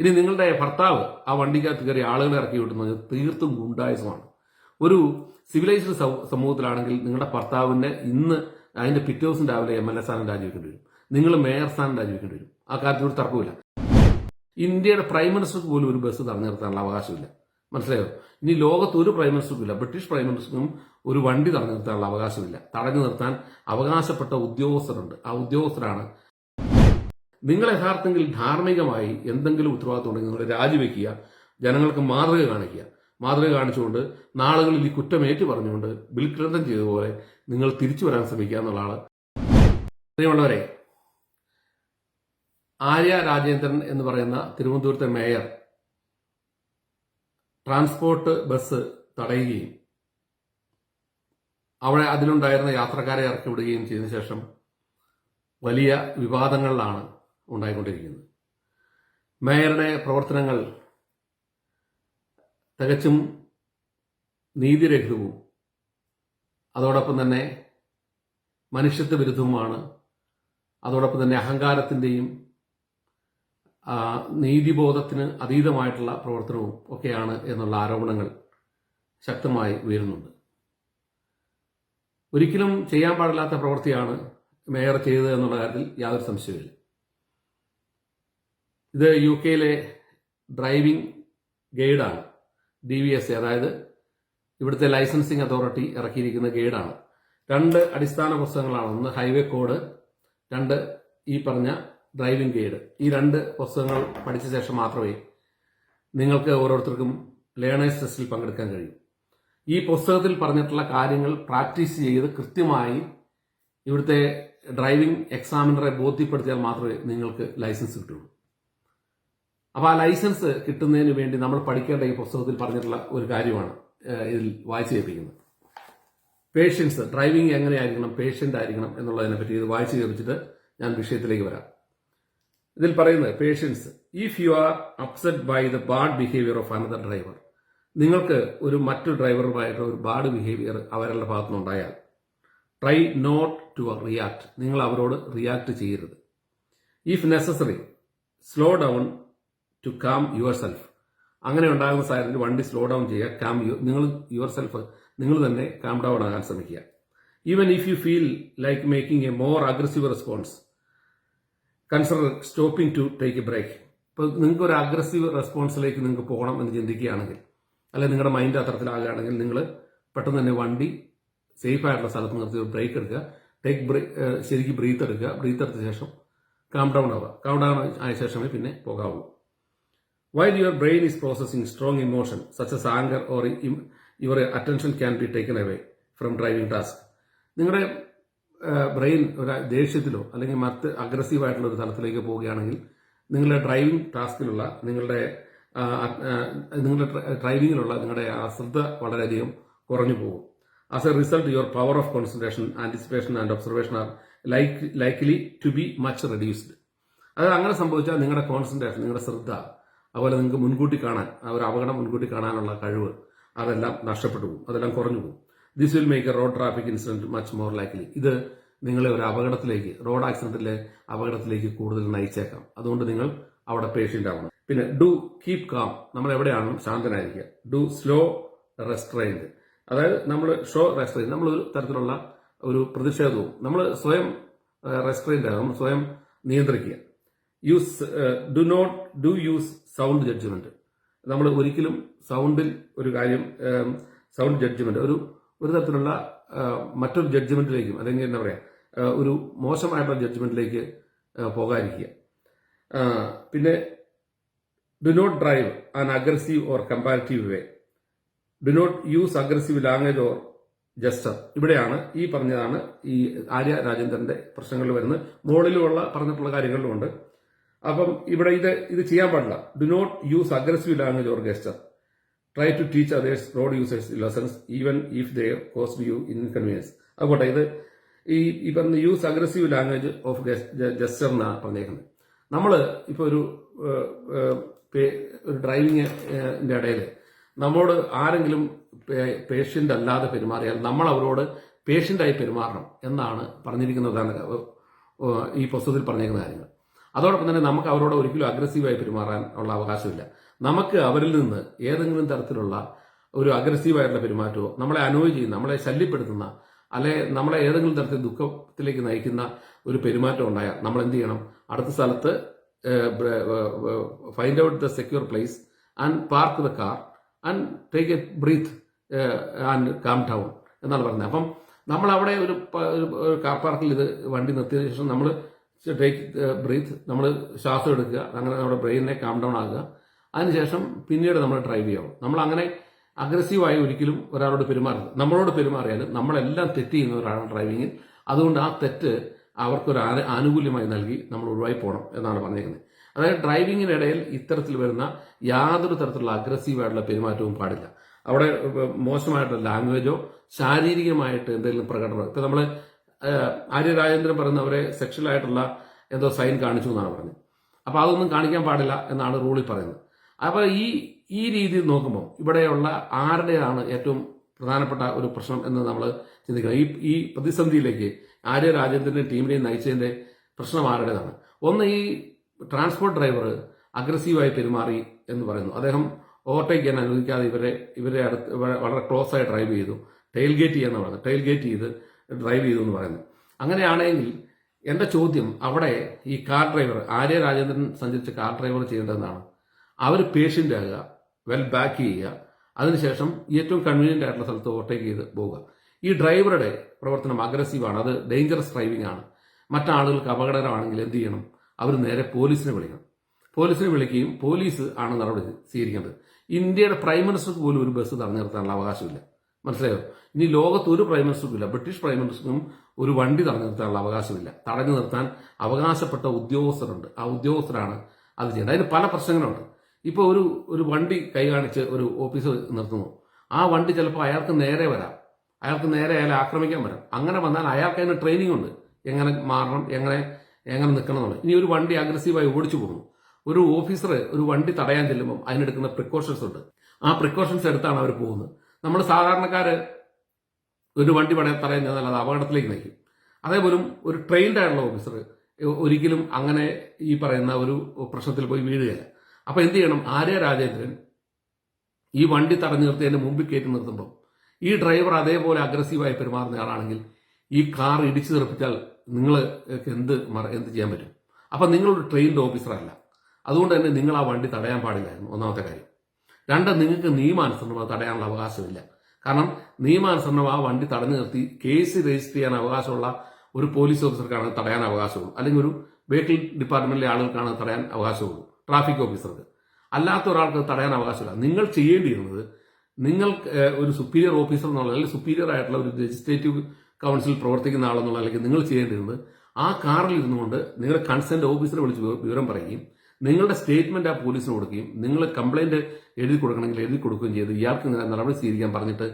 ഇനി നിങ്ങളുടെ ഭർത്താവ് ആ വണ്ടിക്കകത്ത് കയറി ആളുകളെ ഇറക്കി വിട്ടുന്നത് തീർത്തും ഗുണ്ടായുസമാണ്. ഒരു സിവിലൈസ്ഡ് സമൂഹത്തിലാണെങ്കിൽ നിങ്ങളുടെ ഭർത്താവിന്റെ ഇന്ന് അതിന്റെ പിറ്റേ ദിവസം രാവിലെ എം എൽ എ സ്ഥാനം രാജിവെക്കേണ്ടി വരും. നിങ്ങൾ മേയർ സ്ഥാനം രാജിവെക്കേണ്ടി വരും. ആ കാര്യത്തിൽ ഒരു തർക്കമില്ല ഇന്ത്യയുടെ പ്രൈം മിനിസ്റ്റർക്ക് പോലും ഒരു ബസ് തടഞ്ഞു നിർത്താനുള്ള അവകാശമില്ല. മനസ്സിലായോ? ഇനി ലോകത്ത് ഒരു പ്രൈം മിനിസ്റ്റർക്കും ഇല്ല ബ്രിട്ടീഷ് പ്രൈം മിനിസ്റ്റർക്കും ഒരു വണ്ടി തടഞ്ഞു നിർത്താനുള്ള അവകാശമില്ല. തടഞ്ഞു നിർത്താൻ അവകാശപ്പെട്ട ഉദ്യോഗസ്ഥരുണ്ട്. ആ ഉദ്യോഗസ്ഥരാണ് നിങ്ങൾ യഥാർത്ഥത്തിൽ ധാർമ്മികമായി എന്തെങ്കിലും ഉത്തരവാദിത്വം ഉണ്ടെങ്കിൽ നിങ്ങൾ രാജിവെക്കുക ജനങ്ങൾക്ക് മാതൃക കാണിക്കുക. മാതൃക കാണിച്ചുകൊണ്ട് നാളുകളിൽ ഈ കുറ്റം ഏറ്റു പറഞ്ഞുകൊണ്ട് ബിൽ ക്ലിന്റൺ ചെയ്തതുപോലെ നിങ്ങൾ തിരിച്ചു വരാൻ ശ്രമിക്കുക എന്നുള്ളതാണ്. പ്രിയമുള്ളവരെ ആര്യ രാജേന്ദ്രൻ എന്ന് പറയുന്ന തിരുവനന്തപുരത്തെ മേയർ ട്രാൻസ്പോർട്ട് ബസ് തടയുകയും അവിടെ അതിലുണ്ടായിരുന്ന യാത്രക്കാരെ ഇറക്കി വിടുകയും ചെയ്തതിനു ശേഷം വലിയ വിവാദങ്ങളിലാണ് ഉണ്ടായിക്കൊണ്ടിരിക്കുന്നത്. മേയറുടെ പ്രവർത്തനങ്ങൾ തികച്ചും നീതിരഹിതവും അതോടൊപ്പം തന്നെ മനുഷ്യത്വ വിരുദ്ധവുമാണ് അതോടൊപ്പം തന്നെ അഹങ്കാരത്തിന്റെയും നീതിബോധത്തിന് അതീതമായിട്ടുള്ള പ്രവർത്തനവും ഒക്കെയാണ് എന്നുള്ള ആരോപണങ്ങൾ ശക്തമായി ഉയരുന്നുണ്ട്. ഒരിക്കലും ചെയ്യാൻ പാടില്ലാത്ത പ്രവൃത്തിയാണ് മേയർ ചെയ്തത് എന്നുള്ള കാര്യത്തിൽ യാതൊരു സംശയമില്ല ഇത് യു കെയിലെ ഡ്രൈവിംഗ് ഗൈഡാണ് ഡി വി എസ് അതായത് ഇവിടുത്തെ ലൈസൻസിങ് അതോറിറ്റി ഇറക്കിയിരിക്കുന്ന ഗൈഡാണ്. രണ്ട് അടിസ്ഥാന പുസ്തകങ്ങളാണ് ഒന്ന് ഹൈവേ കോഡ് രണ്ട് ഈ പറഞ്ഞ ഡ്രൈവിംഗ് ഗൈഡ് ഈ രണ്ട് പുസ്തകങ്ങൾ പഠിച്ച ശേഷം മാത്രമേ നിങ്ങൾക്ക് ഓരോരുത്തർക്കും ലേണേഴ്സ് ടെസ്റ്റിൽ പങ്കെടുക്കാൻ കഴിയും. ഈ പുസ്തകത്തിൽ പറഞ്ഞിട്ടുള്ള കാര്യങ്ങൾ പ്രാക്ടീസ് ചെയ്ത് കൃത്യമായി ഇവിടുത്തെ ഡ്രൈവിംഗ് എക്സാമിനറെ ബോധ്യപ്പെടുത്തിയാൽ മാത്രമേ നിങ്ങൾക്ക് ലൈസൻസ് കിട്ടുള്ളൂ. അപ്പോൾ ആ ലൈസൻസ് കിട്ടുന്നതിന് വേണ്ടി നമ്മൾ പഠിക്കേണ്ട ഈ പുസ്തകത്തിൽ പറഞ്ഞിട്ടുള്ള ഒരു കാര്യമാണ് ഇതിൽ വായിച്ചു കേൾപ്പിക്കുന്നത്. പേഷ്യൻസ് ഡ്രൈവിംഗ് എങ്ങനെയായിരിക്കണം പേഷ്യന്റ് ആയിരിക്കണം എന്നുള്ളതിനെ പറ്റി ഇത് വായിച്ചു കേൾപ്പിച്ചിട്ട് ഞാൻ വിഷയത്തിലേക്ക് വരാം. ഇതിൽ പറയുന്നത് patience if you are upset by the bad behaviour of another driver നിങ്ങൾക്ക് ഒരു മറ്റു ഡ്രൈവറുമായിട്ട് ഒരു ബാഡ് ബിഹേവിയർ അവരുടെ ഭാഗത്തുനിന്നുണ്ടായാൽ ട്രൈ നോട്ട് ടു റിയാക്ട് നിങ്ങൾ അവരോട് റിയാക്ട് ചെയ്യരുത്. If necessary slow down to calm yourself അങ്ങനെ ഉണ്ടാകുന്ന സാഹചര്യത്തിൽ വണ്ടി സ്ലോ ഡൗൺ ചെയ്യുക കാം യു നിങ്ങൾ യുവർ സെൽഫ് നിങ്ങൾ തന്നെ കാം ഡൗൺ ആകാൻ ശ്രമിക്കുക. Even if you feel like making a more aggressive response consider stopping to take a break ഇപ്പോൾ നിങ്ങൾക്ക് ഒരു അഗ്രസീവ് റെസ്പോൺസിലേക്ക് നിങ്ങൾക്ക് പോകണം എന്ന് ചിന്തിക്കുകയാണെങ്കിൽ അല്ലെങ്കിൽ നിങ്ങളുടെ മൈൻഡ് അത്തരത്തിലാകുകയാണെങ്കിൽ നിങ്ങൾ പെട്ടെന്ന് തന്നെ വണ്ടി സേഫ് ആയിട്ടുള്ള സ്ഥലത്ത് നിർത്തി ഒരു ബ്രേക്ക് എടുക്കുക. ടേക്ക് ബ്രേക്ക് ശരിക്കും ബ്രീത്ത് എടുക്കുക. ബ്രീത്ത് എടുത്ത ശേഷം കാം ഡൗൺ ആവുക. കാം ഡൗൺ ആയ ശേഷമേ പിന്നെ പോകാവൂ. While your brain is processing strong emotion such as anger or your attention can be taken away from driving task നിങ്ങളുടെ ബ്രെയിൻ ഒരു ദേഷ്യത്തിലോ അല്ലെങ്കിൽ മറ്റ് അഗ്രസീവ് ആയിട്ടുള്ള ഒരു തലത്തിലേക്ക് പോവുകയാണെങ്കിൽ നിങ്ങളുടെ ഡ്രൈവിംഗ് ടാസ്കിലുള്ള നിങ്ങളുടെ നിങ്ങളുടെ ഡ്രൈവിങ്ങിലുള്ള നിങ്ങളുടെ ആ ശ്രദ്ധ വളരെയധികം കുറഞ്ഞു പോകും. As a result your power of concentration anticipation and observation are like likely to be much reduced അത് അങ്ങനെ സംഭവിച്ചാൽ നിങ്ങളുടെ കോൺസെൻട്രേഷൻ നിങ്ങളുടെ ശ്രദ്ധ അതുപോലെ നിങ്ങൾക്ക് മുൻകൂട്ടി കാണാൻ ആ ഒരു അപകടം മുൻകൂട്ടി കാണാനുള്ള കഴിവ് അതെല്ലാം നഷ്ടപ്പെട്ടു പോകും. അതെല്ലാം കുറഞ്ഞു പോകും. This will make a road traffic incident much more likely ഇത് നിങ്ങളെ ഒരു അപകടത്തിലേക്ക് റോഡ് ആക്സിഡന്റിലെ അപകടത്തിലേക്ക് കൂടുതൽ നയിച്ചേക്കാം. അതുകൊണ്ട് നിങ്ങൾ അവിടെ പേഷ്യന്റ് ആവണം. പിന്നെ ഡു കീപ് കാം നമ്മൾ എവിടെയാണ് ശാന്തനായിരിക്കുക. ഡു സ്ലോ റെസ്ട്രെയിൻഡ് അതായത് നമ്മൾ ഷോ റെസ്ട്രെയിൻ നമ്മൾ ഒരു തരത്തിലുള്ള ഒരു പ്രതിഷേധവും. നമ്മൾ സ്വയം റെസ്ട്രെയിൻഡ് ആകും സ്വയം നിയന്ത്രിക്കുക. Use do not do use sound judgement നമ്മൾ ഒരിക്കലും സൗണ്ടിൽ ഒരു കാര്യം സൗണ്ട് ജഡ്ജ്മെന്റ് ഒരു ഒരു തരത്തിലുള്ള മറ്റൊരു ജഡ്ജ്മെന്റിലേക്കും അല്ലെങ്കിൽ എന്താ പറയുക ഒരു മോശമായിട്ടുള്ള ജഡ്ജ്മെന്റിലേക്ക് പോകാതിരിക്കുക. പിന്നെ do not drive an aggressive or comparative way do not use aggressive language or gesture ഇവിടെയാണ് ഈ പറഞ്ഞതാണ് ഈ ആര്യ രാജേന്ദ്രന്റെ പ്രശ്നങ്ങളിൽ വരുന്നത്. മുകളിലുള്ള പറഞ്ഞിട്ടുള്ള കാര്യങ്ങളിലുമുണ്ട്. അപ്പം ഇവിടെ ഇത് ഇത് ചെയ്യാൻ പാടില്ല. Do not use aggressive language or gesture try to teach others road users lessons even if they cost you inconvenience അതുകൊട്ടെ ഇത് ഈ ഈ പറഞ്ഞ use aggressive language of gesture എന്നാണ് പറഞ്ഞേക്കുന്നത്. നമ്മൾ ഇപ്പോൾ ഒരു ഒരു ഡ്രൈവിങ്ങിന്റെ ഇടയിൽ നമ്മോട് ആരെങ്കിലും പേഷ്യന്റ് അല്ലാതെ പെരുമാറിയാൽ നമ്മൾ അവരോട് പേഷ്യന്റായി പെരുമാറണം എന്നാണ് പറഞ്ഞിരിക്കുന്നതാണ് ഈ പുസ്തകത്തിൽ പറഞ്ഞേക്കുന്ന കാര്യങ്ങൾ. അതോടൊപ്പം തന്നെ നമുക്ക് അവരോട് ഒരിക്കലും അഗ്രസീവായി പെരുമാറാൻ ഉള്ള അവകാശമില്ല. നമുക്ക് അവരിൽ നിന്ന് ഏതെങ്കിലും തരത്തിലുള്ള ഒരു അഗ്രസീവായിട്ടുള്ള പെരുമാറ്റമോ നമ്മളെ അനോയ് ചെയ്യുന്ന നമ്മളെ ശല്യപ്പെടുത്തുന്ന അല്ലെ നമ്മളെ ഏതെങ്കിലും തരത്തിൽ ദുഃഖത്തിലേക്ക് നയിക്കുന്ന ഒരു പെരുമാറ്റം ഉണ്ടായാൽ നമ്മൾ എന്ത് ചെയ്യണം? അടുത്ത സ്ഥലത്ത് find out the secure place and park the car and take a breath and calm down എന്നാണ് പറയുന്നത് അപ്പം നമ്മൾ അവിടെ ഒരു കാർ പാർക്കിൽ ഇത് വണ്ടി നിർത്തിയതിനു ശേഷം നമ്മൾ ടേക്ക് ബ്രീത്ത് നമ്മൾ ശ്വാസം എടുക്കുക. അങ്ങനെ നമ്മുടെ ബ്രെയിനിനെ കാം ഡൗൺ ആകുക അതിനുശേഷം പിന്നീട് നമ്മൾ ഡ്രൈവ് ചെയ്യണം നമ്മൾ അങ്ങനെ അഗ്രസീവായി ഒരിക്കലും ഒരാളോട് പെരുമാറരുത്. നമ്മളോട് പെരുമാറിയാൽ നമ്മളെല്ലാം തെറ്റ് ചെയ്യുന്നവരാണ് ഡ്രൈവിങ്ങിൽ അതുകൊണ്ട് ആ തെറ്റ് അവർക്കൊരു ആന- ആനുകൂല്യമായി നൽകി നമ്മൾ ഒഴിവായി പോകണം എന്നാണ് പറഞ്ഞിരിക്കുന്നത് അതായത് ഡ്രൈവിങ്ങിനിടയിൽ ഇത്തരത്തിൽ വരുന്ന യാതൊരു തരത്തിലുള്ള അഗ്രസീവായിട്ടുള്ള പെരുമാറ്റവും പാടില്ല. അവിടെ മോശമായിട്ടുള്ള ലാംഗ്വേജോ ശാരീരികമായിട്ട് എന്തെങ്കിലും പ്രകടനം. ഇപ്പൊ നമ്മൾ ഏഹ്, ആര്യ രാജേന്ദ്രൻ പറയുന്ന അവരെ സെക്ഷൽ ആയിട്ടുള്ള എന്തോ സൈൻ കാണിച്ചു എന്നാണ് പറഞ്ഞത്. അപ്പോൾ അതൊന്നും കാണിക്കാൻ പാടില്ല എന്നാണ് റൂളിൽ പറയുന്നത്. അപ്പോൾ ഈ ഈ രീതിയിൽ നോക്കുമ്പോൾ ഇവിടെയുള്ള ആരുടെയാണ് ഏറ്റവും പ്രധാനപ്പെട്ട ഒരു പ്രശ്നം എന്ന് നമ്മൾ ചിന്തിക്കണം. ഈ ഈ പ്രതിസന്ധിയിലേക്ക് ആര്യ രാജേന്ദ്രന്റെ ടീമിനെയും നയിച്ചതിന്റെ പ്രശ്നം ആരുടേതാണ്? ഒന്ന് ഈ ട്രാൻസ്പോർട്ട് ഡ്രൈവർ അഗ്രസീവായി പെരുമാറി എന്ന് പറയുന്നു. അദ്ദേഹം ഓവർടേക്ക് ചെയ്യാൻ അനുവദിക്കാതെ ഇവരെ ഇവരെ അടുത്ത് വളരെ ക്ലോസ് ആയി ഡ്രൈവ് ചെയ്തു. ടെയിൽ ഗേറ്റ് ചെയ്യാന്ന് പറഞ്ഞു ടെയിൽ ഗേറ്റ് ചെയ്ത് ഡ്രൈവ് ചെയ്തു എന്ന് പറയുന്നു. അങ്ങനെയാണെങ്കിൽ എന്റെ ചോദ്യം അവിടെ ഈ കാർ ഡ്രൈവർ ആര്യ രാജേന്ദ്രൻ സഞ്ചരിച്ച കാർ ഡ്രൈവർ ചെയ്യേണ്ടതെന്നാണ്. അവർ പേഷ്യന്റ് ആകുക വെൽ ബാക്ക് ചെയ്യുക അതിനുശേഷം ഏറ്റവും കൺവീനിയന്റ് ആയിട്ടുള്ള സ്ഥലത്ത് ഓവർടേക്ക് ചെയ്ത് പോവുക. ഈ ഡ്രൈവറുടെ പ്രവർത്തനം അഗ്രസീവാണ് അത് ഡേഞ്ചറസ് ഡ്രൈവിംഗ് ആണ്. മറ്റാളുകൾക്ക് അപകടകരമാണെങ്കിൽ എന്ത് ചെയ്യണം? അവർ നേരെ പോലീസിനെ വിളിക്കണം. പോലീസിനെ വിളിക്കുകയും പോലീസ് ആണ് നടപടി സ്വീകരിക്കേണ്ടത്. ഇന്ത്യയുടെ പ്രൈം മിനിസ്റ്റർക്ക് പോലും ഒരു ബസ് തടഞ്ഞു നിർത്താനുള്ള അവകാശമില്ല. മനസ്സിലായോ? ഇനി ലോകത്ത് ഒരു പ്രൈം മിനിസ്റ്റർക്കും ഇല്ല. ബ്രിട്ടീഷ് പ്രൈം മിനിസ്റ്റർക്കും ഒരു വണ്ടി തടഞ്ഞു നിർത്താനുള്ള അവകാശമില്ല. തടഞ്ഞു നിർത്താൻ അവകാശപ്പെട്ട ഉദ്യോഗസ്ഥരുണ്ട്. ആ ഉദ്യോഗസ്ഥരാണ് അത് ചെയ്യേണ്ടത് അതിന് പല പ്രശ്നങ്ങളുണ്ട്. ഇപ്പോൾ ഒരു ഒരു വണ്ടി കൈ കാണിച്ച് ഒരു ഓഫീസർ നിർത്തുന്നു. ആ വണ്ടി ചിലപ്പോൾ അയാൾക്ക് നേരെ വരാം. അയാൾക്ക് നേരെ അയാളെ ആക്രമിക്കാൻ വരാം. അങ്ങനെ വന്നാൽ അയാൾക്ക് അതിന് ട്രെയിനിങ് ഉണ്ട്. എങ്ങനെ മാറണം എങ്ങനെ എങ്ങനെ നിൽക്കണം എന്നുള്ളത്. ഇനി ഒരു വണ്ടി അഗ്രസീവായി ഓടിച്ചു പോകുന്നു ഒരു ഓഫീസർ ഒരു വണ്ടി തടയാൻ ചെല്ലുമ്പോൾ അതിനെടുക്കുന്ന പ്രിക്കോഷൻസ് ഉണ്ട്. ആ പ്രിക്കോഷൻസ് എടുത്താണ് അവർ പോകുന്നത്. നമ്മൾ സാധാരണക്കാർ ഒരു വണ്ടി പണയ തടയാൻ ചെന്നാൽ അത് അപകടത്തിലേക്ക് നയിക്കും. അതേപോലും ഒരു ട്രെയിൻഡ് ആയിട്ടുള്ള ഓഫീസർ ഒരിക്കലും അങ്ങനെ ഈ പറയുന്ന ഒരു പ്രശ്നത്തിൽ പോയി വീഴുകയില്ല. അപ്പോൾ എന്ത് ചെയ്യണം? ആര്യ രാജേന്ദ്രൻ ഈ വണ്ടി തടഞ്ഞു നിർത്തി അതിന്റെ മുമ്പിൽ കയറ്റി നിർത്തുമ്പോൾ ഈ ഡ്രൈവർ അതേപോലെ അഗ്രസീവായി പെരുമാറുന്ന ആളാണെങ്കിൽ ഈ കാർ ഇടിച്ചു തെറിപ്പിച്ചാൽ നിങ്ങൾ എന്ത് എന്ത് ചെയ്യാൻ പറ്റും? അപ്പം നിങ്ങളൊരു ട്രെയിൻഡ് ഓഫീസറല്ല അതുകൊണ്ട് തന്നെ നിങ്ങൾ ആ വണ്ടി തടയാൻ പാടില്ലായിരുന്നു. ഒന്നാമത്തെ കാര്യം. രണ്ട് നിങ്ങൾക്ക് നിയമാനുസരണം തടയാനുള്ള അവകാശമില്ല. കാരണം നിയമാനുസരണം ആ വണ്ടി തടഞ്ഞു നിർത്തി കേസ് രജിസ്റ്റർ ചെയ്യാൻ അവകാശമുള്ള ഒരു പോലീസ് ഓഫീസർക്കാണ് തടയാൻ അവകാശമുള്ളൂ. അല്ലെങ്കിൽ ഒരു വെഹിക്കിൾ ഡിപ്പാർട്ട്മെന്റിലെ ആളുകൾക്കാണ് തടയാൻ അവകാശമുള്ളൂ. ട്രാഫിക് ഓഫീസർക്ക് അല്ലാത്ത ഒരാൾക്ക് തടയാൻ അവകാശമില്ല. നിങ്ങൾ ചെയ്യേണ്ടിയിരുന്നത് നിങ്ങൾ ഒരു സുപ്പീരിയർ ഓഫീസർ എന്നുള്ള അല്ലെങ്കിൽ സുപ്പീരിയർ ആയിട്ടുള്ള ഒരു ലെജിസ്ലേറ്റീവ് കൗൺസിൽ പ്രവർത്തിക്കുന്ന ആളെന്നുള്ള അല്ലെങ്കിൽ നിങ്ങൾ ചെയ്യേണ്ടിയിരുന്നത് ആ കാറിൽ ഇരുന്നുകൊണ്ട് നിങ്ങളുടെ കൺസെന്റ് ഓഫീസറെ വിളിച്ച് വിവ- വിവരം പറയുകയും നിങ്ങളുടെ സ്റ്റേറ്റ്മെന്റ് ആ പോലീസിന് കൊടുക്കുകയും നിങ്ങൾ കംപ്ലൈന്റ് എഴുതി കൊടുക്കണമെങ്കിൽ എഴുതി കൊടുക്കുകയും ചെയ്ത് ഇയാൾക്ക് നടപടി സ്വീകരിക്കാൻ പറഞ്ഞിട്ട്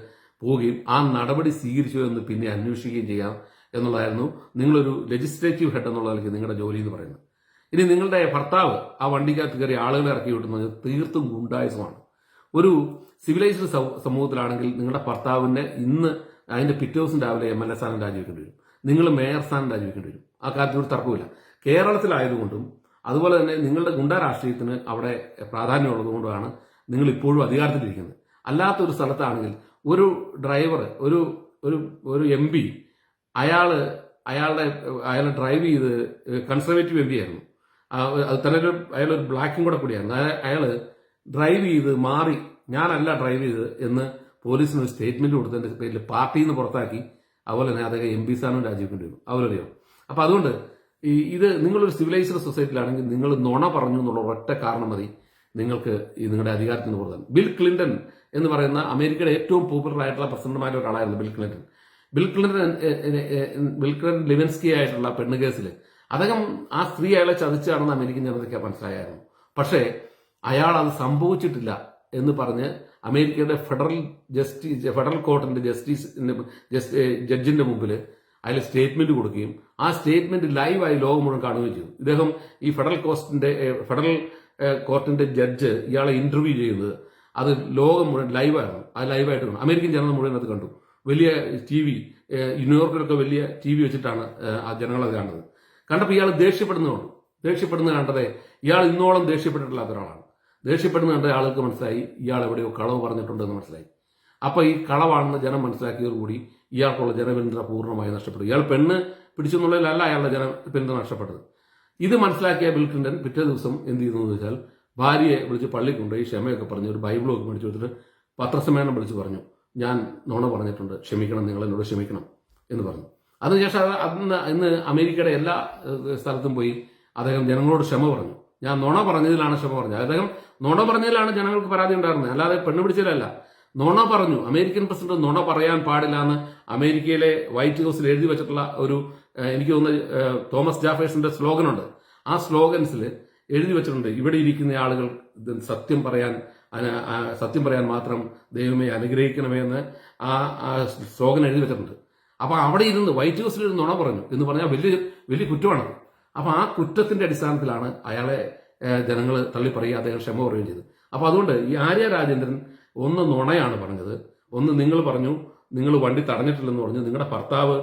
പോവുകയും ആ നടപടി സ്വീകരിച്ചു എന്ന് പിന്നെ അന്വേഷിക്കുകയും ചെയ്യാം എന്നുള്ളതായിരുന്നു നിങ്ങളൊരു ലെജിസ്ലേറ്റീവ് ഹെഡ് എന്നുള്ള നിലയ്ക്ക് നിങ്ങളുടെ ജോലി എന്ന് പറയുന്നത്. ഇനി നിങ്ങളുടെ ഭർത്താവ് ആ വണ്ടിക്കകത്ത് കയറി ആളുകളെ ഇറക്കി വിട്ടുന്നത് തീർത്തും ഗുണ്ടായുസമാണ്. ഒരു സിവിലൈസ്ഡ് സമൂഹത്തിലാണെങ്കിൽ നിങ്ങളുടെ ഭർത്താവിനെ ഇന്ന് അതിന്റെ പിറ്റേ ദിവസം രാവിലെ എം എൽ എ സ്ഥാനം രാജിവെക്കേണ്ടി വരും. നിങ്ങൾ മേയർ സ്ഥാനം രാജിവെക്കേണ്ടി വരും. ആ കാര്യത്തിനോട് തർക്കമില്ല കേരളത്തിലായതുകൊണ്ടും അതുപോലെ തന്നെ നിങ്ങളുടെ ഗുണ്ട രാഷ്ട്രീയത്തിന് അവിടെ പ്രാധാന്യമുള്ളതുകൊണ്ടാണ് നിങ്ങൾ ഇപ്പോഴും അധികാരത്തിലിരിക്കുന്നത്. അല്ലാത്ത ഒരു സ്ഥലത്താണെങ്കിൽ ഒരു ഡ്രൈവർ ഒരു ഒരു ഒരു എം പി അയാൾ അയാളുടെ അയാളെ ഡ്രൈവ് ചെയ്ത് കൺസർവേറ്റീവ് എം പി ആയിരുന്നു. ആ, അത് തന്നെ ഒരു അയാളൊരു ബ്ലാക്കും കൂടെ കൂടിയായിരുന്നു അയാൾ ഡ്രൈവ് ചെയ്ത് മാറി ഞാനല്ല ഡ്രൈവ് ചെയ്ത് എന്ന് പോലീസിന് ഒരു സ്റ്റേറ്റ്മെന്റ് കൊടുത്തതിന്റെ പേരിൽ പാർട്ടിയിൽ നിന്ന് പുറത്താക്കി അതുപോലെ തന്നെ അദ്ദേഹം എം പി സ്ഥാനം രാജിവെക്കേണ്ടി വരും അവരറിയോ അപ്പൊ അതുകൊണ്ട് ഇത് നിങ്ങളൊരു സിവിലൈസ്ഡ് സൊസൈറ്റിയിലാണെങ്കിൽ നിങ്ങൾ നുണ പറഞ്ഞു എന്നുള്ള ഒറ്റ കാരണം മതി. നിങ്ങൾക്ക് നിങ്ങളുടെ അധികാരത്തിൽ നിന്ന് ബിൽ ക്ലിന്റൺ എന്ന് പറയുന്ന അമേരിക്കയുടെ ഏറ്റവും പോപ്പുലർ ആയിട്ടുള്ള പ്രസിഡന്റുമാരുടെ ഒരാളായിരുന്നു Bill Clinton. Bill Clinton Bill Clinton Lewinsky ആയിട്ടുള്ള പെണ്ണ് കേസിൽ അദ്ദേഹം ആ സ്ത്രീ അയാളെ ചതിച്ചാണെന്ന് അമേരിക്കൻ ജനതയ്ക്ക് മനസ്സിലായായിരുന്നു. പക്ഷേ അയാൾ അത് സംഭവിച്ചിട്ടില്ല എന്ന് പറഞ്ഞ് അമേരിക്കയുടെ ഫെഡറൽ ജസ്റ്റിസ് ഫെഡറൽ കോർട്ടിന്റെ ജസ്റ്റിസ് ജഡ്ജിന്റെ മുമ്പിൽ അയാൾ സ്റ്റേറ്റ്മെന്റ് കൊടുക്കുകയും ആ സ്റ്റേറ്റ്മെന്റ് ലൈവായി ലോകം മുഴുവൻ കാണുകയും ചെയ്തു. ഇദ്ദേഹം ഈ ഫെഡറൽ കോസ്റ്റിന്റെ ഫെഡറൽ കോർട്ടിന്റെ ജഡ്ജ് ഇയാളെ ഇന്റർവ്യൂ ചെയ്യുന്നത് അത് ലോകം മുഴുവൻ ലൈവായിരുന്നു. അത് ലൈവായിട്ട് കാണും അമേരിക്കൻ ജനത മുഴുവൻ അത് കണ്ടു. വലിയ ടി വി ന്യൂയോർക്കിലൊക്കെ വലിയ ടി വി വെച്ചിട്ടാണ് ആ ജനങ്ങൾ കാണുന്നത് കണ്ടപ്പോൾ ഇയാൾ ദേഷ്യപ്പെടുന്നുണ്ട് ദേഷ്യപ്പെടുന്ന കണ്ടതേ ഇയാൾ ഇന്നോളം ദേഷ്യപ്പെട്ടിട്ടില്ലാത്ത ഒരാളാണ്. ദേഷ്യപ്പെടുന്ന കണ്ട ആൾക്ക് മനസ്സിലായി ഇയാൾ എവിടെയോ കളവ് പറഞ്ഞിട്ടുണ്ടെന്ന് മനസ്സിലായി. അപ്പോൾ ഈ കളവാണെന്ന് ജനം മനസ്സിലാക്കിയതോടുകൂടി ഇയാൾക്കുള്ള ജനപിന്തുണ പൂർണമായി നഷ്ടപ്പെട്ടു. ഇയാൾ പെണ്ണ് പിടിച്ചെന്നുള്ളതിലല്ല അയാളുടെ ജനപിന്തുണ നഷ്ടപ്പെട്ടത്. ഇത് മനസ്സിലാക്കിയ ബിൽ ക്ലിന്റൺ പിറ്റേ ദിവസം എന്ത് ചെയ്തു എന്ന് വെച്ചാൽ ഭാര്യയെ വിളിച്ച് പള്ളി കൊണ്ടുപോയി ക്ഷമയൊക്കെ പറഞ്ഞ് ഒരു ബൈബിളൊക്കെ മേടിച്ചു കൊടുത്തിട്ട് പത്രസമ്മേളനം വിളിച്ച് പറഞ്ഞു. ഞാൻ നുണ പറഞ്ഞിട്ടുണ്ട് ക്ഷമിക്കണം നിങ്ങൾ എന്നോട് ക്ഷമിക്കണം എന്ന് പറഞ്ഞു. അതിനുശേഷം അത് അന്ന് ഇന്ന് അമേരിക്കയുടെ എല്ലാ സ്ഥലത്തും പോയി അദ്ദേഹം ജനങ്ങളോട് ക്ഷമ പറഞ്ഞു. ഞാൻ നുണ പറഞ്ഞതിലാണ് ക്ഷമ പറഞ്ഞത്. അദ്ദേഹം നുണ പറഞ്ഞതിലാണ് ജനങ്ങൾക്ക് പരാതി ഉണ്ടായിരുന്നത്. അല്ലാതെ പെണ്ണ് പിടിച്ചതിലല്ല. നുണ പറഞ്ഞു. അമേരിക്കൻ പ്രസിഡന്റ് നുണ പറയാൻ പാടില്ല എന്ന് അമേരിക്കയിലെ വൈറ്റ് ഹൗസിൽ എഴുതി വെച്ചിട്ടുള്ള ഒരു എനിക്ക് തോന്നുന്ന തോമസ് ജാഫേഴ്സിന്റെ സ്ലോഗൻ ഉണ്ട് ആ സ്ലോഗൻസിൽ എഴുതി വെച്ചിട്ടുണ്ട് ഇവിടെ ഇരിക്കുന്ന ആളുകൾ സത്യം പറയാൻ സത്യം പറയാൻ മാത്രം ദൈവമേ അനുഗ്രഹിക്കണമേ എന്ന് ആ സ്ലോഗൻ എഴുതി വെച്ചിട്ടുണ്ട്. അപ്പോൾ അവിടെ ഇരുന്ന് വൈറ്റ് ഹൗസിൽ ഇരുന്ന് നുണ പറഞ്ഞു എന്ന് പറഞ്ഞാൽ വലിയ വലിയ കുറ്റമാണ് അപ്പോൾ ആ കുറ്റത്തിന്റെ അടിസ്ഥാനത്തിലാണ് അയാളെ ജനങ്ങൾ തള്ളി പറയുക അദ്ദേഹം ക്ഷമ പറയുകയും ചെയ്തത്. അപ്പൊ അതുകൊണ്ട് ഈ ആര്യ രാജേന്ദ്രൻ ഒന്ന് നുണയാണ് പറഞ്ഞത്. ഒന്ന് നിങ്ങൾ പറഞ്ഞു നിങ്ങൾ വണ്ടി തടഞ്ഞിട്ടില്ലെന്ന് പറഞ്ഞു നിങ്ങളുടെ ഭർത്താവ്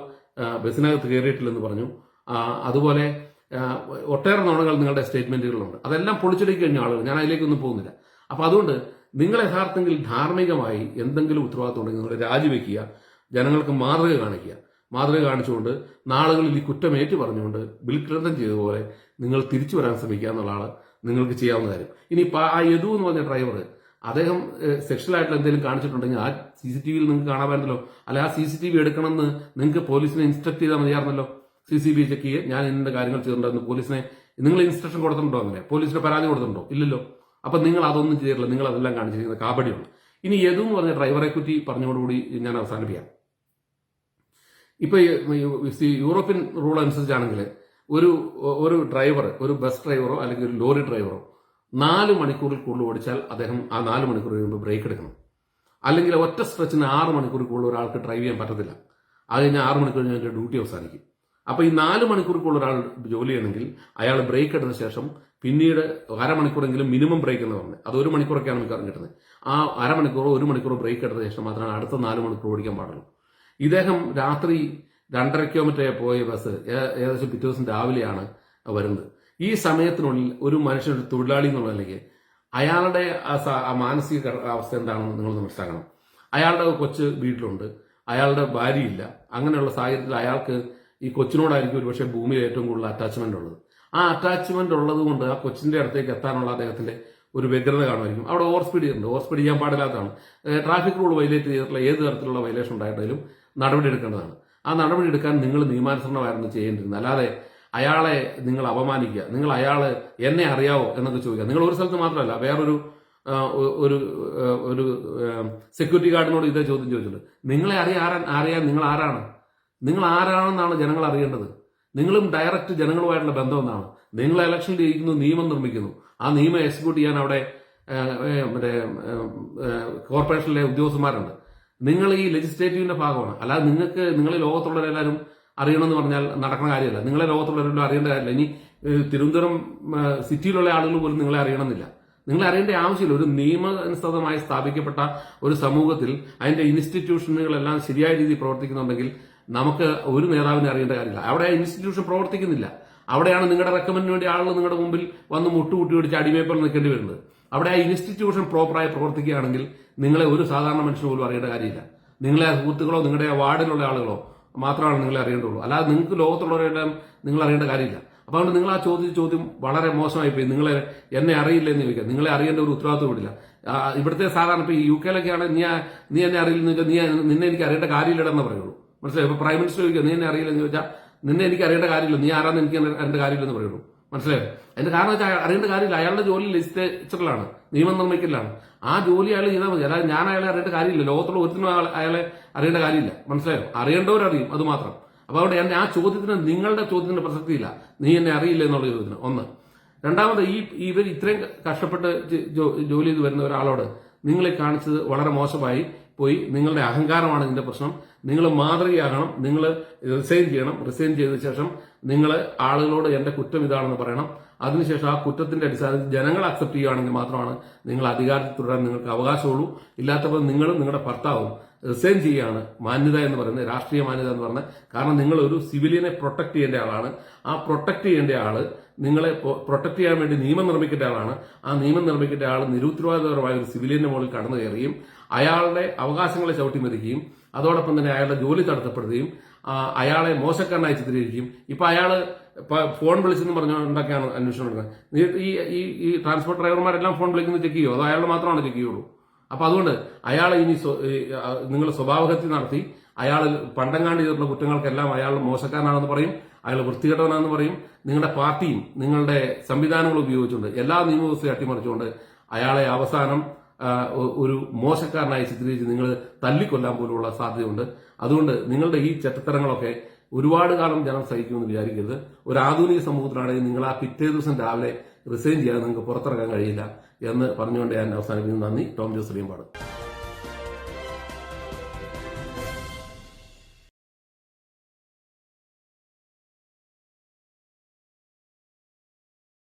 ബസ്സിനകത്ത് കയറിയിട്ടില്ലെന്ന് പറഞ്ഞു. അതുപോലെ ഒട്ടേറെ നുണകൾ നിങ്ങളുടെ സ്റ്റേറ്റ്മെന്റുകളിലുണ്ട്. അതെല്ലാം പൊളിച്ചെടുക്കി കഴിഞ്ഞ ആളുകൾ. ഞാൻ അതിലേക്കൊന്നും പോകുന്നില്ല. അപ്പൊ അതുകൊണ്ട് നിങ്ങൾ യഥാർത്ഥത്തിൽ ധാർമ്മികമായി എന്തെങ്കിലും ഉത്തരവാദിത്വം ഉണ്ടെങ്കിൽ നിങ്ങൾ രാജിവെക്കുക ജനങ്ങൾക്ക് മാതൃക കാണിക്കുക. മാതൃക കാണിച്ചുകൊണ്ട് നാളുകളിൽ ഈ കുറ്റം ഏറ്റു പറഞ്ഞുകൊണ്ട് ബിൽ ക്ലിന്റൺ ചെയ്തതുപോലെ നിങ്ങൾ തിരിച്ചു വരാൻ ശ്രമിക്കുക എന്നുള്ളതാണ് നിങ്ങൾക്ക് ചെയ്യാവുന്ന കാര്യം. ഇനി ആ യദു എന്ന് പറഞ്ഞ ഡ്രൈവർ അദ്ദേഹം സെക്ഷൽ ആയിട്ടുള്ള എന്തെങ്കിലും കാണിച്ചിട്ടുണ്ടെങ്കിൽ ആ സി സി ടി വിയിൽ നിങ്ങൾക്ക് കാണാൻ പറ്റുന്നല്ലോ അല്ല ആ സി സി ടി വി എടുക്കണമെന്ന് നിങ്ങൾക്ക് പോലീസിനെ ഇൻസ്ട്രക്ട് ചെയ്താൽ മതിയായിരുന്നല്ലോ. സി സി ബി ചെക്ക് ചെയ്യുക ഞാൻ ഇന്ന കാര്യങ്ങൾ ചെയ്തിട്ടുണ്ടായിരുന്നു. പോലീസിനെ നിങ്ങൾ ഇൻസ്ട്രക്ഷൻ കൊടുത്തിട്ടുണ്ടോ അങ്ങനെ? പോലീസിന് പരാതി കൊടുത്തിട്ടുണ്ടോ? ഇല്ലല്ലോ. അപ്പൊ നിങ്ങൾ അതൊന്നും ചെയ്തിട്ടില്ല. നിങ്ങൾ അതെല്ലാം കാണിച്ചിരിക്കുന്നത് കാബഡിയാണ് ഇനി യദു പറഞ്ഞ ഡ്രൈവറെ കുറ്റി പറഞ്ഞോടുകൂടി ഞാൻ അവസാനിപ്പിക്കാം. ഇപ്പൊ യൂറോപ്യൻ റൂൾ അനുസരിച്ചാണെങ്കിൽ ഒരു ഒരു ഡ്രൈവർ ഒരു ബസ് ഡ്രൈവറോ അല്ലെങ്കിൽ ഒരു ലോറി ഡ്രൈവറോ നാല് മണിക്കൂറിൽ കൂടുതൽ ഓടിച്ചാൽ അദ്ദേഹം ആ നാല് മണിക്കൂർ കഴിയുമ്പോൾ ബ്രേക്ക് എടുക്കണം. അല്ലെങ്കിൽ ഒറ്റ സ്ട്രെച്ചിന് ആറ് മണിക്കൂറിൽ കൂടുതൽ ഒരാൾക്ക് ഡ്രൈവ് ചെയ്യാൻ പറ്റത്തില്ല. അത് കഴിഞ്ഞാൽ ആറ് മണിക്കൂർ കഴിഞ്ഞാൽ ഡ്യൂട്ടി അവസാനിക്കും. അപ്പോൾ ഈ നാല് മണിക്കൂർ കൂടുതൽ ഒരാൾ ജോലി ചെയ്യണമെങ്കിൽ അയാൾ ബ്രേക്ക് എടുത്ത ശേഷം പിന്നീട് അരമണിക്കൂറെങ്കിലും മിനിമം ബ്രേക്ക് എന്ന് പറഞ്ഞത് അത് ഒരു മണിക്കൂറൊക്കെയാണ് മിക്കവാറും കിട്ടുന്നത് ആ അരമണിക്കൂറോ ഒരു മണിക്കൂറോ ബ്രേക്ക് എടുത്ത ശേഷം മാത്രമേ അടുത്ത നാല് മണിക്കൂർ ഓടിക്കാൻ പാടുള്ളൂ. ഇദ്ദേഹം രാത്രി രണ്ടര കിലോമീറ്റർ പോയ ബസ് ഏകദേശം പിറ്റേ ദിവസം രാവിലെയാണ് വരുന്നത്. ഈ സമയത്തിനുള്ളിൽ ഒരു മനുഷ്യൻ ഒരു തൊഴിലാളി എന്നുള്ള നിലയ്ക്ക് അയാളുടെ മാനസിക അവസ്ഥ എന്താണെന്ന് നിങ്ങൾ മനസ്സിലാക്കണം. അയാളുടെ കൊച്ച് വീട്ടിലുണ്ട്. അയാളുടെ ഭാര്യയില്ല. അങ്ങനെയുള്ള സാഹചര്യത്തിൽ അയാൾക്ക് ഈ കൊച്ചിനോടായിരിക്കും ഒരുപക്ഷെ ഭൂമിയിൽ ഏറ്റവും കൂടുതൽ അറ്റാച്ച്മെന്റ് ഉള്ളത്. ആ അറ്റാച്ച്മെന്റ് ഉള്ളത് കൊണ്ട് ആ കൊച്ചിന്റെ അടുത്തേക്ക് എത്താനുള്ള അദ്ദേഹത്തിന്റെ ഒരു വ്യഗ്രത കാണുമായിരിക്കും. അവിടെ ഓവർ സ്പീഡ് ചെയ്യുന്നുണ്ട് ഓവർ സ്പീഡ് ചെയ്യാൻ പാടില്ലാത്തതാണ്. ട്രാഫിക് റൂൾ വയലേറ്റ് ചെയ്തിട്ടുള്ള ഏത് തരത്തിലുള്ള വയലേഷൻ ഉണ്ടായിട്ടായാലും നടപടി എടുക്കേണ്ടതാണ്. ആ നടപടി എടുക്കാൻ നിങ്ങൾ നിയമാനുസരണമായിരുന്നു ചെയ്യേണ്ടിരുന്നത്. അല്ലാതെ അയാളെ നിങ്ങൾ അപമാനിക്കുക. നിങ്ങൾ അയാൾ എന്നെ അറിയാവോ എന്നൊക്കെ ചോദിക്കുക. നിങ്ങൾ ഒരു സ്ഥലത്ത് മാത്രമല്ല വേറൊരു ഒരു ഒരു സെക്യൂരിറ്റി ഗാർഡിനോട് ഇതേ ചോദ്യം ചോദിച്ചിട്ടുണ്ട്. നിങ്ങളെ അറിയാൻ അറിയാൻ നിങ്ങൾ ആരാണ്? നിങ്ങൾ ആരാണെന്നാണ് ജനങ്ങൾ അറിയേണ്ടത്. നിങ്ങളും ഡയറക്റ്റ് ജനങ്ങളുമായിട്ടുള്ള ബന്ധം എന്നാണ് നിങ്ങൾ ഇലക്ഷൻ ജയിക്കുന്നു നിയമം നിർമ്മിക്കുന്നു. ആ നിയമം എക്സിക്യൂട്ട് ചെയ്യാൻ അവിടെ മറ്റേ കോർപ്പറേഷനിലെ ഉദ്യോഗസ്ഥന്മാരുണ്ട്. നിങ്ങൾ ഈ ലെജിസ്ലേറ്റീവിന്റെ ഭാഗമാണ്. അല്ലാതെ നിങ്ങൾക്ക് നിങ്ങളെ ലോകത്തുള്ളവരെല്ലാവരും അറിയണമെന്ന് പറഞ്ഞാൽ നടക്കുന്ന കാര്യമല്ല. നിങ്ങളെ ലോകത്തുള്ളവരെല്ലാം അറിയേണ്ട കാര്യമില്ല. ഇനി തിരുവനന്തപുരം സിറ്റിയിലുള്ള ആളുകൾ പോലും നിങ്ങളെ അറിയണമെന്നില്ല. നിങ്ങൾ അറിയേണ്ട ആവശ്യമില്ല. ഒരു നിയമാനുസൃതമായി സ്ഥാപിക്കപ്പെട്ട ഒരു സമൂഹത്തിൽ അതിന്റെ ഇൻസ്റ്റിറ്റ്യൂഷനുകളെല്ലാം ശരിയായ രീതിയിൽ പ്രവർത്തിക്കുന്നുണ്ടെങ്കിൽ നമുക്ക് ഒരു നേതാവിനെ അറിയേണ്ട കാര്യമില്ല. അവിടെ ഇൻസ്റ്റിറ്റ്യൂഷൻ പ്രവർത്തിക്കുന്നില്ല. അവിടെയാണ് നിങ്ങളുടെ റെക്കമെൻഡിന് വേണ്ടി ആളുകൾ നിങ്ങളുടെ മുമ്പിൽ വന്ന് മുട്ടുകൂട്ടി പിടിച്ച് അടിമേപ്പൽ നിൽക്കേണ്ടി വരുന്നത്. അവിടെ ആ ഇൻസ്റ്റിറ്റ്യൂഷൻ പ്രോപ്പറായി പ്രവർത്തിക്കുകയാണെങ്കിൽ നിങ്ങളെ ഒരു സാധാരണ മനുഷ്യന് പോലും അറിയേണ്ട കാര്യമില്ല. നിങ്ങളെ സുഹൃത്തുക്കളോ നിങ്ങളുടെ വാർഡിലുള്ള ആളുകളോ മാത്രമാണ് നിങ്ങൾ അറിയേണ്ടുള്ളൂ. അല്ലാതെ നിങ്ങൾക്ക് ലോകത്തുള്ളവരെല്ലാം നിങ്ങൾ അറിയേണ്ട കാര്യമില്ല. അപ്പോൾ അതുകൊണ്ട് നിങ്ങൾ ആ ചോദിച്ച ചോദ്യം വളരെ മോശമായി പോയി. നിങ്ങളെ എന്നെ അറിയില്ല എന്ന് ചോദിക്കുക നിങ്ങളെ അറിയേണ്ട ഒരു ഉത്തരവാദിത്വം ഇല്ല ആ, ഇവിടുത്തെ സാധാരണ ഇപ്പൊ ഈ യു കെയിലൊക്കെ ആണ് നീ നീ എന്നെ അറിയില്ലെന്ന് നീ നിന്നെ എനിക്ക് അറിയേണ്ട കാര്യമില്ലടെന്ന് പറയുള്ളൂ. മനസ്സിലായി? ഇപ്പോൾ പ്രൈം മിനിസ്റ്റർ ചോദിക്കുക നീ എന്നെ അറിയില്ലെന്ന് ചോദിച്ചാൽ നിന്നെ എനിക്ക് അറിയേണ്ട കാര്യമില്ല. നീ ആരാന്ന് എനിക്ക് അറിയേണ്ട കാര്യമില്ലെന്ന് പറയുള്ളൂ. മനസ്സിലായോ? അതിന്റെ കാരണം വെച്ചാൽ അറിയേണ്ട കാര്യമില്ല. അയാളുടെ ജോലി ലെജിസ്ലേച്ചറിലാണ് നിയമം നിർമ്മിക്കലാണ്. ആ ജോലി അയാൾ ചെയ്താൽ മതി. അല്ലാതെ ഞാൻ അയാളെ അറിയേണ്ട കാര്യമില്ല. ലോകത്തുള്ള ഒരുത്തിനും അയാളെ- അറിയേണ്ട കാര്യമില്ല. മനസ്സിലായോ? അറിയേണ്ടവരറിയും അത് മാത്രം. അപ്പൊ എന്റെ ആ ചോദ്യത്തിന് നിങ്ങളുടെ ചോദ്യത്തിന് പ്രസക്തിയില്ല. നീ എന്നെ അറിയില്ല എന്നുള്ള ചോദ്യത്തിന്. ഒന്ന്. രണ്ടാമത് ഈ ഇവർ ഇത്രയും കഷ്ടപ്പെട്ട് ജോലി ചെയ്ത് വരുന്ന ഒരാളോട് നിങ്ങളെ കാണിച്ചത് വളരെ മോശമായി പോയി. നിങ്ങളുടെ അഹങ്കാരമാണ് ഇതിന്റെ പ്രശ്നം. നിങ്ങൾ മാതൃകയാകണം. നിങ്ങൾ റിസൈൻ ചെയ്യണം. റിസൈൻ ചെയ്ത ശേഷം നിങ്ങൾ ആളുകളോട് എന്റെ കുറ്റം ഇതാണെന്ന് പറയണം. അതിനുശേഷം ആ കുറ്റത്തിന്റെ അടിസ്ഥാനത്തിൽ ജനങ്ങൾ അക്സെപ്റ്റ് ചെയ്യുകയാണെങ്കിൽ മാത്രമാണ് നിങ്ങൾ അധികാരത്തിൽ തുടരാൻ നിങ്ങൾക്ക് അവകാശമുള്ളൂ. ഇല്ലാത്തപ്പോൾ നിങ്ങളും നിങ്ങളുടെ ഭർത്താവും റിസൈൻ ചെയ്യുകയാണ്. മാന്യത എന്ന് പറയുന്നത് രാഷ്ട്രീയ മാന്യത എന്ന് പറഞ്ഞാൽ കാരണം നിങ്ങൾ ഒരു സിവിലിയനെ പ്രൊട്ടക്ട് ചെയ്യേണ്ട ആളാണ്. ആ പ്രൊട്ടക്ട് ചെയ്യേണ്ട ആൾ നിങ്ങളെ പ്രൊട്ടക്ട് ചെയ്യാൻ വേണ്ടി നിയമം നിർമ്മിക്കേണ്ട ആളാണ്. ആ നിയമം നിർമ്മിക്കേണ്ട ആൾ നിരുത്തരവാദപരമായ ഒരു സിവിലിയന്റെ മുകളിൽ കടന്നു കയറുകയും അയാളുടെ അവകാശങ്ങളെ ചവിട്ടിമറിക്കുകയും അതോടൊപ്പം തന്നെ അയാളുടെ ജോലി തടസ്സപ്പെടുകയും അയാളെ മോശക്കാരനായി ചിത്രീകരിക്കും ഇപ്പൊ അയാൾ ഫോൺ വിളിച്ചെന്ന് പറഞ്ഞുകൊണ്ടൊക്കെയാണ് അന്വേഷണം നടക്കുന്നത്. ഈ ഈ ഈ ട്രാൻസ്പോർട്ട് ഡ്രൈവർമാരെല്ലാം ഫോൺ വിളിക്കുന്നത് ചെക്ക് ചെയ്യുമോ അതോ അയാൾ മാത്രമാണ് ചെക്ക് ചെയ്യുള്ളൂ? അപ്പൊ അതുകൊണ്ട് അയാൾ ഇനി നിങ്ങൾ സ്വഭാവഹത്യ നടത്തി അയാൾ പണ്ടങ്ങാണ്ട് ചെയ്തിട്ടുള്ള കുറ്റങ്ങൾക്കെല്ലാം അയാൾ മോശക്കാരനാണെന്ന് പറയും അയാൾ വൃത്തികെട്ടവനാണെന്ന് പറയും നിങ്ങളുടെ പാർട്ടിയും നിങ്ങളുടെ സംവിധാനങ്ങളും ഉപയോഗിച്ചുകൊണ്ട് എല്ലാ നിയമവ്യവസ്ഥയും അട്ടിമറിച്ചുകൊണ്ട് അയാളെ അവസാനം ഒരു മോശക്കാരനായി ചിത്രീകരിച്ച് നിങ്ങൾ തല്ലിക്കൊല്ലാൻ പോലുള്ള സാധ്യതയുണ്ട്. അതുകൊണ്ട് നിങ്ങളുടെ ഈ ചെറ്റത്തരങ്ങളൊക്കെ ഒരുപാട് കാലം ജനം സഹിക്കുമെന്ന് വിചാരിക്കരുത്. ഒരു ആധുനിക സമൂഹത്തിലാണെങ്കിൽ നിങ്ങൾ ആ പിറ്റേ ദിവസം രാവിലെ റിസൈൻ ചെയ്യാതെ നിങ്ങൾക്ക് പുറത്തിറങ്ങാൻ കഴിയില്ല എന്ന് പറഞ്ഞുകൊണ്ട് ഞാൻ അവസാനിപ്പിക്കുന്നു. നന്ദി. ടോം ജോസ് റിയമ്പാട്